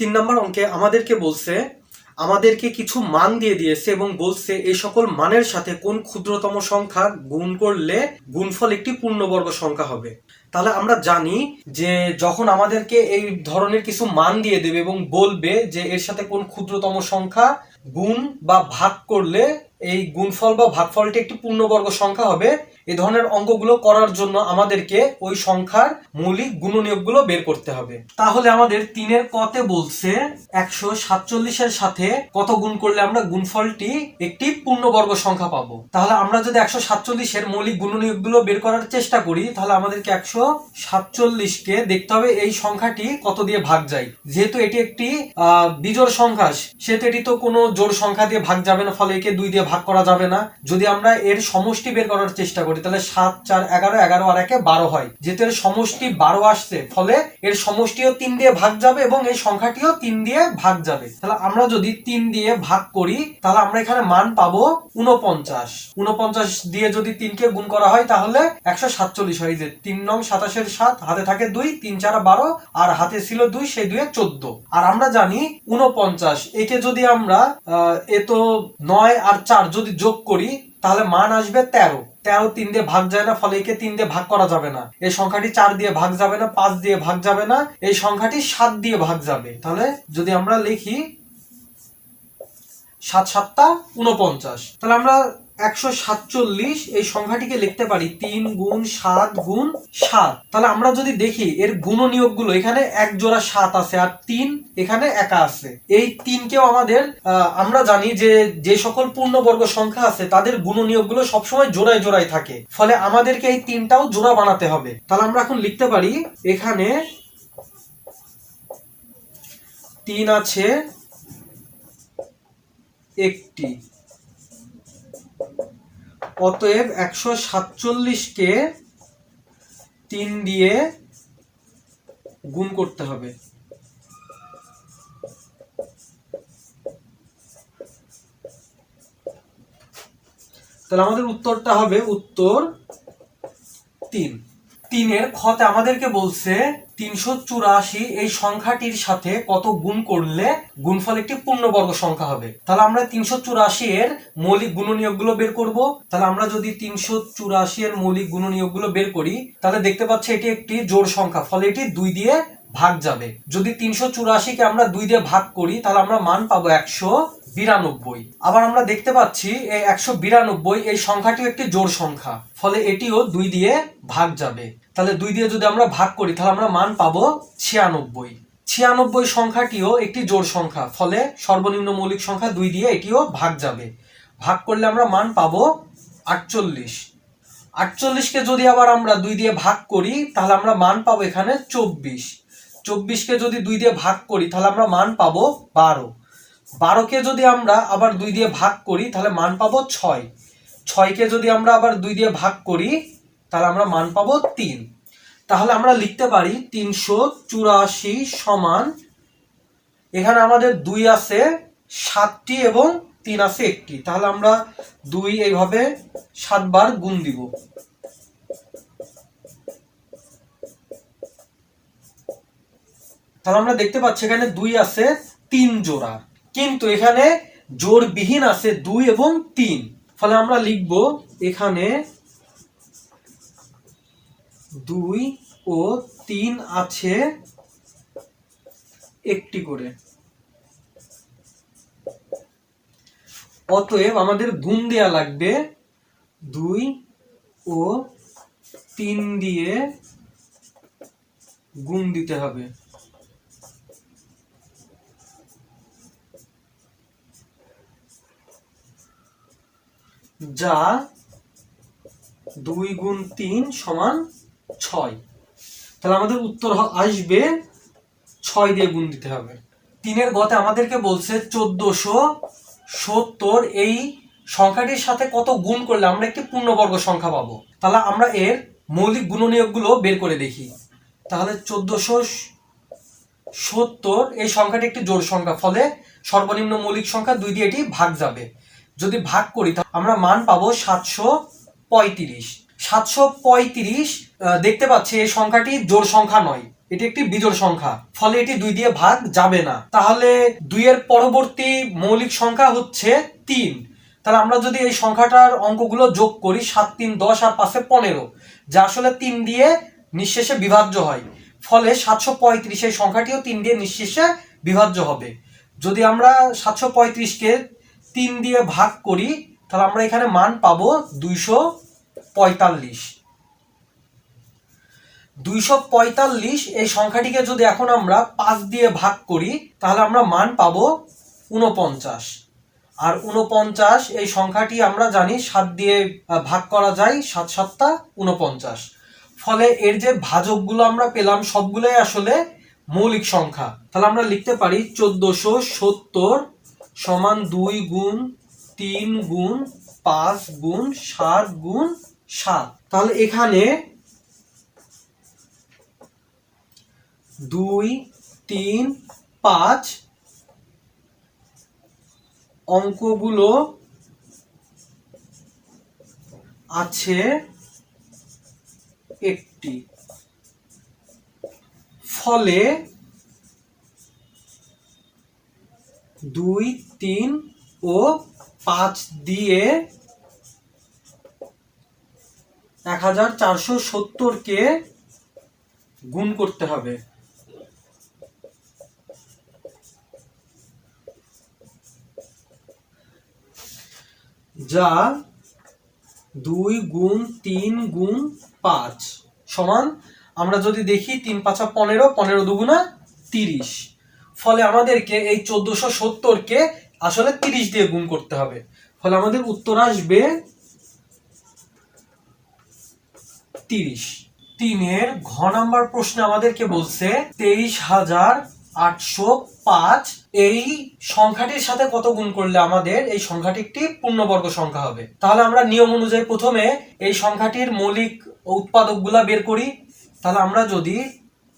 তিন নম্বর অঙ্কে আমাদেরকে বলছে, আমাদেরকে কিছু মান দিয়ে দিয়েছে এবং বলছে এই সকল মানের সাথে কোন ক্ষুদ্রতম সংখ্যা গুণ করলে গুণফল একটি পূর্ণবর্গ সংখ্যা হবে। তাহলে আমরা জানি যে যখন আমাদেরকে এই ধরনের কিছু মান দিয়ে দেবে এবং বলবে যে এর সাথে কোন ক্ষুদ্রতম সংখ্যা গুণ বা ভাগ করলে এই গুণফল বা ভাগফলটি একটি পূর্ণবর্গ সংখ্যা হবে। এই ধরনের অঙ্কগুলো করার জন্য আমাদেরকে ওই সংখ্যার মৌলিক গুণনীয়কগুলো বের করতে হবে। তাহলে আমাদের তিনের কতে বলছে একশো সাতচল্লিশের সাথে কত গুণ করলে আমরা গুণফলটি একটি পূর্ণবর্গ সংখ্যা পাবো? তাহলে আমরা যদি একশো সাতচল্লিশের মৌলিক গুণনীয়কগুলো বের করার চেষ্টা করি তাহলে আমাদেরকে একশো সাতচল্লিশকে দেখতে হবে এই সংখ্যাটি কত দিয়ে ভাগ যায়। যেহেতু এটি একটি আহ, বিজোড় সংখ্যা সেহেতু এটি তো কোনো জোড় সংখ্যা দিয়ে ভাগ যাবে না ফলে একে দুই দিয়ে ভাগ করা যাবে না। যদি আমরা এর সমষ্টি বের করার চেষ্টা করি, তাহলে সাত, চার, এগারো এগারো আর একে বারো হয়। যেহেতু এর সমষ্টি বারো আসছে, ফলে এর সমষ্টিও তিন দিয়ে ভাগ যাবে এবং এই সংখ্যাটিও তিন দিয়ে ভাগ যাবে। তাহলে আমরা যদি তিন দিয়ে ভাগ করি, তাহলে আমরা এখানে মান পাবো উনপঞ্চাশ উনপঞ্চাশ দিয়ে যদি তিনকে গুণ করা হয়, তাহলে একশো সাতচল্লিশ হয়। যে তিন নং সাতাশের সাত, হাতে থাকে দুই, তিন, চার, বারো, আর হাতে ছিল দুই, সেই দুয়ে চোদ্দ। আর আমরা জানি উনপঞ্চাশ একে যদি আমরা এ তো নয় আর চার যদি যোগ করি, তাহলে মান আসবে তেরো। তেরো তিন দিয়ে ভাগ যায় না, ফলে একে তিন দিয়ে ভাগ করা যাবে না। এই সংখ্যাটি চার দিয়ে ভাগ যাবে না, পাঁচ দিয়ে ভাগ যাবে না, এই সংখ্যাটি সাত দিয়ে ভাগ যাবে। তাহলে যদি আমরা লিখি সাত সাতটা উনপঞ্চাশ তাহলে আমরা একশো সাতচল্লিশ, এই সংখ্যাটিকে লিখতে পারি তিন গুণ সাত গুণ সাত। তাহলে আমরা যদি দেখি এর গুণনীয়কগুলো এখানে এক জোড়া সাত আছে আর তিন এখানে একা আছে। এই তিনকেও আমাদের আমরা জানি যে যে সকল পূর্ণবর্গ সংখ্যা আছে, তাদের গুণনীয়কগুলো সবসময় জোড়ায় জোড়ায় থাকে। ফলে আমাদেরকে এই তিনটাও জোড়া বানাতে হবে। তাহলে আমরা এখন লিখতে পারি এখানে তিন আছে একটি। অতএব একশো সাতচল্লিশকে তিন দিয়ে গুণ করতে হবে। তাহলে আমাদের উত্তরটা হবে উত্তর তিন। তিনের খতে আমাদেরকে বলছে তিনশো চুরাশি এই সংখ্যাটির সাথে কত গুণ করলে গুণফল একটি পূর্ণবর্গ সংখ্যা হবে। তাহলে আমরা তিনশো চুরাশি এর মৌলিক গুণনীয়কগুলো বের করব। তাহলে আমরা যদি তিনশো চুরাশি এর মৌলিকগুলো বের করি, তাহলে দেখতে পাচ্ছি এটি একটি জোড় সংখ্যা, ফলে এটি দুই দিয়ে ভাগ যাবে। যদি তিনশো চুরাশিকে আমরা দুই দিয়ে ভাগ করি, তাহলে আমরা মান পাবো একশো বিরানব্বই। আবার আমরা দেখতে পাচ্ছি, এই একশো বিরানব্বই, এই সংখ্যাটিও একটি জোড় সংখ্যা। ফলে এটিও দুই দিয়ে ভাগ যাবে। তাহলে দুই দিয়ে যদি আমরা ভাগ করি, তাহলে আমরা মান পাবো ছিয়ানব্বই। ছিয়ানব্বই সংখ্যাটিও একটি জোড় সংখ্যা, ফলে সর্বনিম্ন মৌলিক সংখ্যা দুই দিয়ে এটিও ভাগ যাবে। ভাগ করলে আমরা মান পাবো আটচল্লিশ। আটচল্লিশকে যদি আবার আমরা দুই দিয়ে ভাগ করি, তাহলে আমরা মান পাবো এখানে চব্বিশ। চব্বিশকে যদি দুই দিয়ে ভাগ করি, তাহলে আমরা মান পাবো বারো। বারোকে যদি আমরা আবার দুই দিয়ে ভাগ করি, তাহলে মান পাবো ছয়। ছয়কে যদি আমরা আবার দুই দিয়ে ভাগ করি, তাহলে আমরা মান পাবো তিন। তাহলে আমরা লিখতে পারি তিনশো চুরাশি সমান, এখানে আমাদের দুই আছে, সাতটি এবং তিন আছে একটি। তাহলে আমরা দুই এইভাবে সাতবার গুণ দিব। তাহলে আমরা দেখতে পাচ্ছি এখানে দুই আছে, তিন জোড়া। কিন্তু এখানে জোড়বিহীন আছে দুই এবং তিন। ফলে আমরা লিখব এখানে দুই ও তিন আছে একটি করে। অতএব আমাদের গুণ দেয়া লাগবে দুই ও তিন দিয়ে গুণ দিতে হবে। যা দুই গুণ তিন সমান ছয়। তাহলে আমাদের উত্তর আসবে ছয় দিয়ে গুণ দিতে হবে। তিনের গতে আমাদেরকে বলছে চোদ্দশো সত্তর। এই সংখ্যাটির সাথে কত গুণ করলে আমরা একটি পূর্ণবর্গ সংখ্যা পাবো? তাহলে আমরা এর মৌলিক গুণনীয়কগুলো বের করে দেখি। তাহলে চোদ্দশো সত্তর, এই সংখ্যাটি একটি জোর সংখ্যা, ফলে সর্বনিম্ন মৌলিক সংখ্যা দুই দিয়ে এটি ভাগ যাবে। যদি ভাগ করি, তাহলে আমরা মান পাবো সাতশো পঁয়ত্রিশ। সাতশো পঁয়ত্রিশ দেখতে পাচ্ছি এই সংখ্যাটি জোর সংখ্যা নয়, এটি একটি বিজোড় সংখ্যা। ফলে এটি দুই দিয়ে ভাগ যাবে না। তাহলে দুইয়ের পরবর্তী মৌলিক সংখ্যা হচ্ছে তিন। তাহলে আমরা যদি এই সংখ্যাটার অঙ্কগুলো যোগ করি, সাত, তিন, দশ আর পাশে পনেরো, যা আসলে তিন দিয়ে নিঃশেষে বিভাজ্য হয়। ফলে সাতশো পঁয়ত্রিশ এই সংখ্যাটিও তিন দিয়ে নিঃশেষে বিভাজ্য হবে। যদি আমরা সাতশো পঁয়ত্রিশকে তিন দিয়ে ভাগ করি, তাহলে আমরা এখানে মান পাবো দুইশো পঁয়তাল্লিশ। দুইশো পঁয়তাল্লিশ, এই সংখ্যাটিকে যদি এখন আমরা পাঁচ দিয়ে ভাগ করি, তাহলে আমরা মান পাবো উনপঞ্চাশ আর উনপঞ্চাশ এই সংখ্যাটি আমরা জানি সাত দিয়ে ভাগ করা যায়, সাত সাতটা উনপঞ্চাশ ফলে এর যে ভাজকগুলো আমরা পেলাম, সবগুলোই আসলে মৌলিক সংখ্যা। তাহলে আমরা লিখতে পারি চোদ্দশো সত্তর সমান দুই গুণ তিন গুণ পাঁচ গুণ সাত গুণ সাত। তাহলে এখানে দুই, তিন, পাঁচ অঙ্কগুলো আছে একটি। ফলে দুই, তিন ও পাঁচ দিয়ে এক হাজার চারশো গুণ করতে হবে। যা দুই গুণ তিন গুণ পাঁচ সমান আমরা যদি দেখি তিন পাঁচা পনেরো পনেরো দুগুণা তিরিশ। ফলে আমাদেরকে এই চোদ্দশো সত্তরকে আসলে তিরিশ দিয়ে গুণ করতে হবে। ফলে আমাদের উত্তর আসবে তিরিশ। তিনের ঘ নাম্বার প্রশ্নে আমাদেরকে বলছে, তেইশ হাজার আটশো পাঁচ। এই সংখ্যাটির সাথে কত গুণ করলে আমাদের এই সংখ্যাটি একটি পূর্ণবর্গ সংখ্যা হবে? তাহলে আমরা নিয়ম অনুযায়ী প্রথমে এই সংখ্যাটির মৌলিক উৎপাদকগুলা বের করি। তাহলে আমরা যদি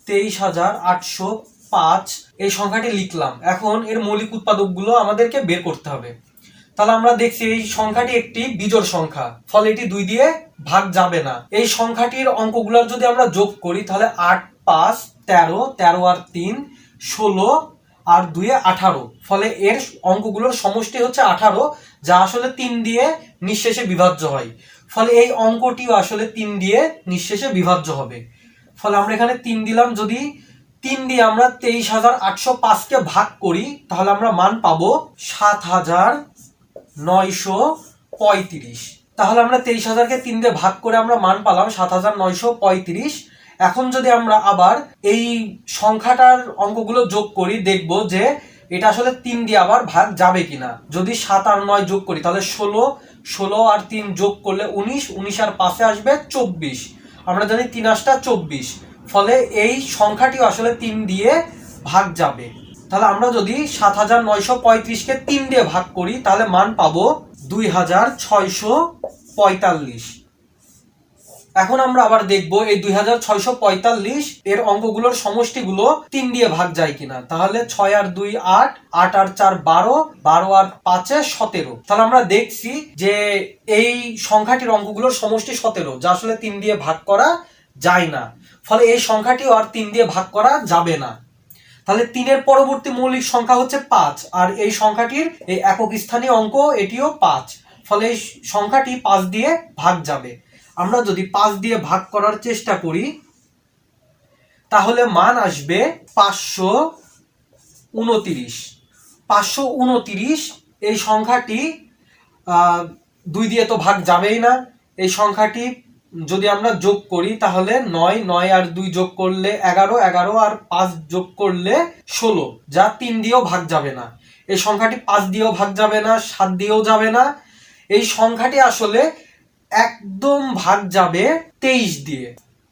তেইশ হাজার আটশো পাঁচ এই সংখ্যাটি লিখলাম। এখন এর মৌলিক উৎপাদকগুলো আমাদেরকে বের করতে হবে। তাহলে আমরা দেখছি এই সংখ্যাটি একটি বিজোড় সংখ্যা, ফলে এটি দুই দিয়ে ভাগ যাবে না। এই সংখ্যাটির অঙ্কগুলোর যদি আমরা যোগ করি, তাহলে আট, পাঁচ, তেরো তেরো আর তিন, ষোলো আর দুয়ে আঠারো। ফলে এর অঙ্কগুলোর সমষ্টি হচ্ছে আঠারো, যা আসলে তিন দিয়ে নিঃশেষে বিভাজ্য হয়। ফলে এই অঙ্কটিও আসলে তিন দিয়ে নিঃশেষে বিভাজ্য হবে। ফলে আমরা এখানে তিন দিলাম, যদি তিন দিয়ে আমরা তেইশ হাজার আটশো পাঁচকে ভাগ করি, তাহলে আমরা মান পাবো সাত হাজার নয়শো পঁয়ত্রিশ। তাহলে আমরা তেইশ হাজারকে তিন দিয়ে ভাগ করে আমরা মান পালাম সাত হাজার নয়শো পঁয়ত্রিশ। এখন যদি আমরা আবার এই সংখ্যাটার অঙ্কগুলো যোগ করি, দেখব যে এটা আসলে তিন দিয়ে আবার ভাগ যাবে কিনা। যদি সাত আর নয় যোগ করি, তাহলে ষোলো ষোলো আর তিন যোগ করলে উনিশ উনিশ আর পাশে আসবে চব্বিশ। আমরা জানি তিন আটটা চব্বিশ। ফলে এই সংখ্যাটি আসলে তিন দিয়ে ভাগ যাবে। তাহলে আমরা যদি সাত হাজার নয়শো পঁয়ত্রিশকে তিন দিয়ে ভাগ করি, তাহলে মান পাবো দুই হাজার ছয়শো পঁয়তাল্লিশ। এখন আমরা আবার দেখব এই দুই হাজার ছয়শো পঁয়তাল্লিশ এর অঙ্কগুলোর সমষ্টিগুলো তিন দিয়ে ভাগ যায় কিনা। তাহলে ছয় আর দুই আট আট আর চার বারো বারো আর পাঁচে সতেরো। তাহলে আমরা দেখছি যে এই সংখ্যাটির অঙ্কগুলোর সমষ্টি সতেরো, যা আসলে তিন দিয়ে ভাগ করা যায় না। ফলে এই সংখ্যাটি আর তিন দিয়ে ভাগ করা যাবে না। তাহলে তিনের পরবর্তী মৌলিক সংখ্যা হচ্ছে পাঁচ, আর এই সংখ্যাটির এই একক স্থানীয় অঙ্ক এটিও পাঁচ। ফলে এই সংখ্যাটি পাঁচ দিয়ে ভাগ যাবে। আমরা যদি পাঁচ দিয়ে ভাগ করার চেষ্টা করি, তাহলে মান আসবে পাঁচশো উনতিরিশ। পাঁচশো উনতিরিশ, এই সংখ্যাটি দুই দিয়ে তো ভাগ যাবেই না। এই সংখ্যাটি যদি আমরা যোগ করি, তাহলে নয় নয় আর দুই যোগ করলে এগারো এগারো আর পাঁচ যোগ করলে ষোলো। যা তিন দিয়েও ভাগ যাবে না। এই সংখ্যাটি পাঁচ দিয়েও ভাগ যাবে না, সাত দিয়েও যাবে না। এই সংখ্যাটি আসলে একদম ভাগ যাবে তেইশ দিয়ে।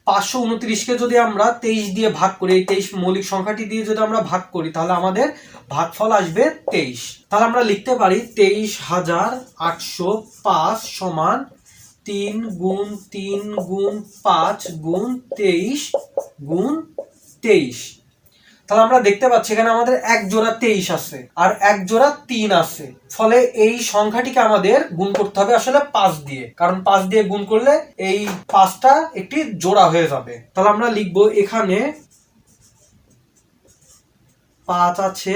পাঁচশো উনত্রিশকে যদি আমরা তেইশ দিয়ে ভাগ করি, এই তেইশ মৌলিক সংখ্যাটি দিয়ে যদি আমরা ভাগ করি, তাহলে আমাদের ভাগফল আসবে তেইশ। তাহলে আমরা লিখতে পারি তেইশ হাজার আটশো পাঁচ সমান তিন গুণ তিন গুণ পাঁচ গুণ তেইশ গুণ তেইশ। তাহলে আমরা দেখতে পাচ্ছি এখানে আমাদের এক জোড়া তেইশ আছে আর এক জোড়া তিন আছে। ফলে এই সংখ্যাটিকে আমাদের গুণ করতে হবে আসলে পাঁচ দিয়ে। কারণ পাঁচ দিয়ে গুণ করলে এই পাঁচটা একটি জোড়া হয়ে যাবে। তাহলে আমরা লিখব এখানে পাঁচ আছে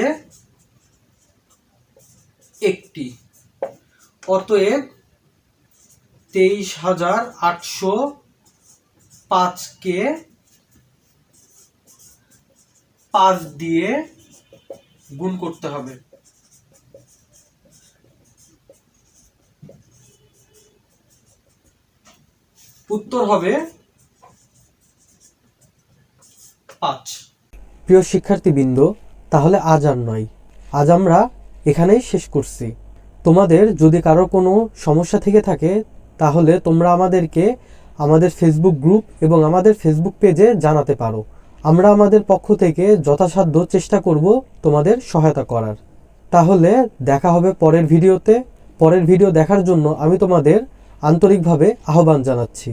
একটি। অতএব তেইশ হাজার আটশো পাঁচকে পাঁচ দিয়ে গুণ করতে হবে। উত্তর হবে পাঁচ। প্রিয় শিক্ষার্থীবৃন্দ, তাহলে আজ আর নয়। আজ আমরা এখানেই শেষ করছি। তোমাদের যদি কারও কোনো সমস্যা থেকে থাকে তাহলে তোমরা আমাদেরকে আমাদের ফেসবুক গ্রুপ এবং আমাদের ফেসবুক পেজে জানাতে পারো। আমরা আমাদের পক্ষ থেকে যথাসাধ্য চেষ্টা করব তোমাদের সহায়তা করার। তাহলে দেখা হবে পরের ভিডিওতে। পরের ভিডিও দেখার জন্য আমি তোমাদের আন্তরিকভাবে আহ্বান জানাচ্ছি।